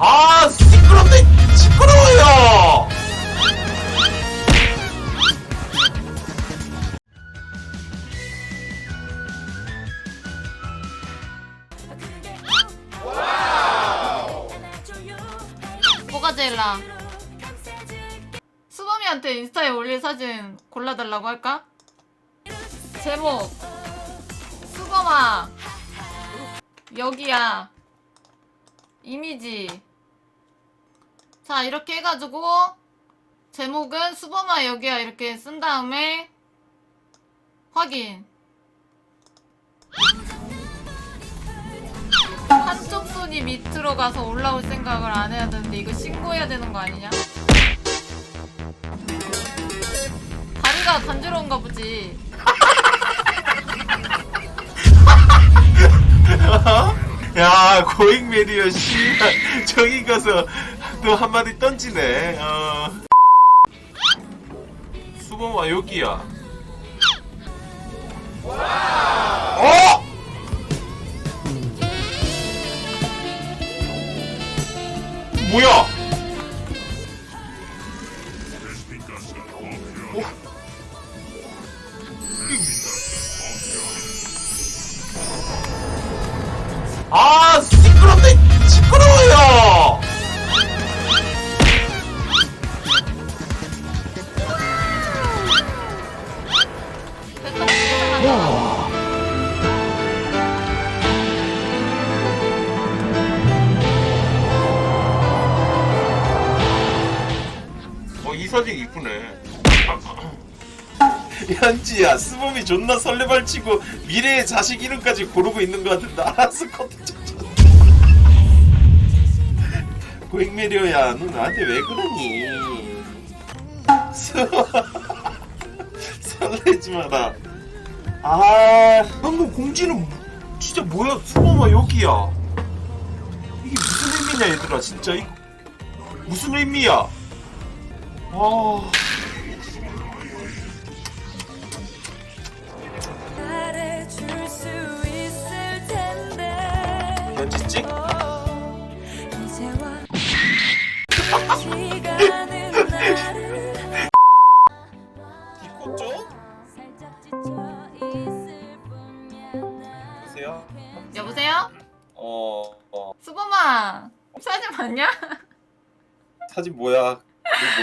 아 시끄럽네. 시끄러워요. 뭐가 제일 나? 수범이한테 인스타에 올릴 사진 골라달라고 할까? 제목. 수범아. 여기야. 이미지 자 이렇게 해가지고 제목은 수범아 여기야 이렇게 쓴 다음에 확인 한쪽 손이 밑으로 가서 올라올 생각을 안 해야 되는데 이거 신고해야 되는 거 아니냐? 다리가 간지러운가 보지. 야 고잉 메디어 씨 저기 가서 또 한마디 던지네 어. 수범아 여기야 어? 뭐야 아 사진 이쁘네. 현지야 스몸이 존나 설레발치고 미래의 자식 이름까지 고르고 있는 것 같은데 알았어 컨텐츠 고잉메리오야 너 나한테 왜 그러니? 설레지 마라. 아 방금 공지는 진짜 뭐야? 수범아 여기야. 이게 무슨 의미냐 얘들아 진짜? 이 무슨 의미야 보세요. 여보세요? 어, 어. 수범아 사진 봤냐? 사진 뭐야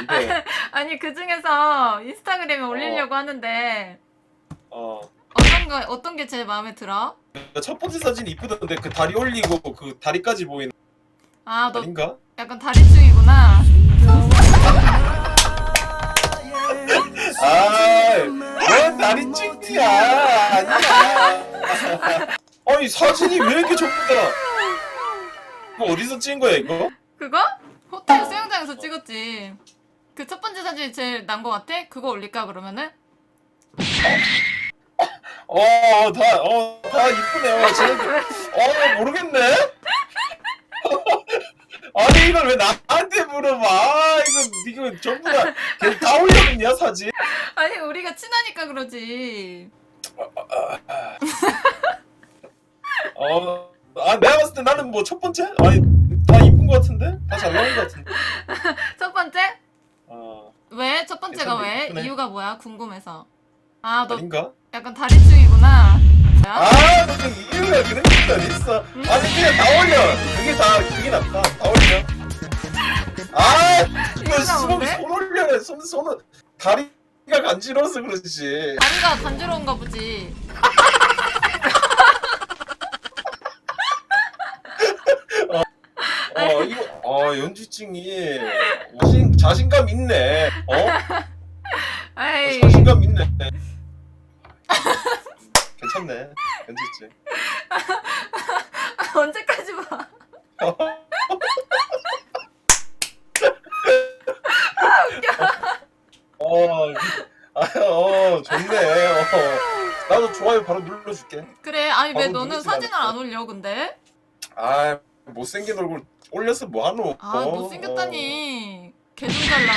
뭔데 아니 그 중에서 인스타그램에 올리려고 하는데 어. 어떤 거 어떤 게 제일 마음에 들어? 첫 번째 사진 이쁘던데 그 다리 올리고 그 다리까지 보이는 아너 아닌가? 약간 다리충이구나. 아뭔 다리 찍기야 아니야 아니 사진이 왜 이렇게 좁다 이거 어디서 찍은 거야 이거? 그거? 호텔 수영장에서 찍었지. 그 첫 번째 사진이 제일 난 거 같아? 그거 올릴까 그러면은? 어 다 어 다 이쁘네요 지금 어 모르겠네 아니 이걸 왜 나한테 물어봐 아, 이거 이거 전부 다다 올려놓냐 사진 아니 우리가 친하니까 그러지. 어, 아 내가 봤을 때 나는 뭐 첫 번째? 아니 다 이쁜 것 같은데? 다잘 나온 것 같은데? 첫 번째? 어, 왜? 첫 번째가 괜찮네, 왜? 이쁘네. 이유가 뭐야? 궁금해서. 아 너 아닌가? 약간 다리충이구나. 뭐야? 아, 근데 이유가 그런 게 어딨어? 아니 그냥 다 올려. 그게 다 그게 낫다. 다 올려. 아, 이거 이유가 손, 뭔데? 손 올려라. 손 손은 다리가 간지러워서 그렇지. 다리가 간지러운가 보지. 어, 이거 어 연주증이 자신 자신감 있네. 어? 에이 자신감 있네. 괜찮네. 연주증. 언제까지 봐? 어, 아, 어, 좋네. 어. 나도 좋아요 바로 눌러줄게. 그래 아니 왜 방금 너는 누르지 사진을 말았어. 안 올려 근데? 아, 못생긴 얼굴 올려서 뭐하노? 아 어, 못생겼다니 개좀 잘남.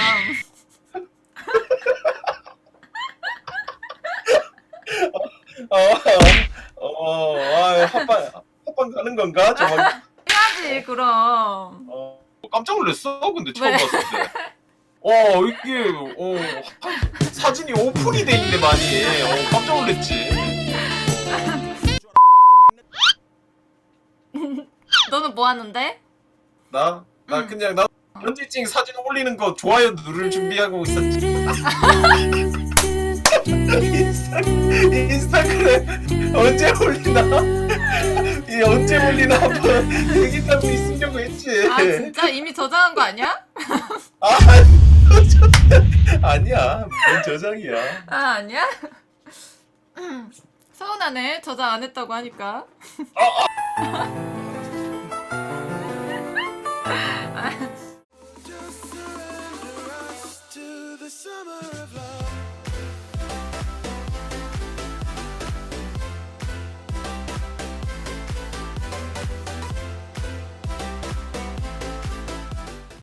어, 어, 아, 합방, 합방 가는 건가? 저, 해야지 그럼. 어, 깜짝 놀랐어. 근데 처음 왜? 봤을 때. 어 이게 어 한- 사진이 오픈이 돼 있네 많이. 어 깜짝 놀랐지. 너는 뭐 하는데? 나 나 응. 그냥 나 현지증 사진 올리는 거 좋아요 누를 준비하고 있었지. 인스타, 인스타그램 언제 올리나? 이 언제 올리나 한번 얘기하고 있으려고 했지. 아 진짜 이미 저장한 거 아니야? 아, 아니야. 뭔 저장이야. 아 아니야? 서운하네 저장 안 했다고 하니까 Just surrender us to the summer of love.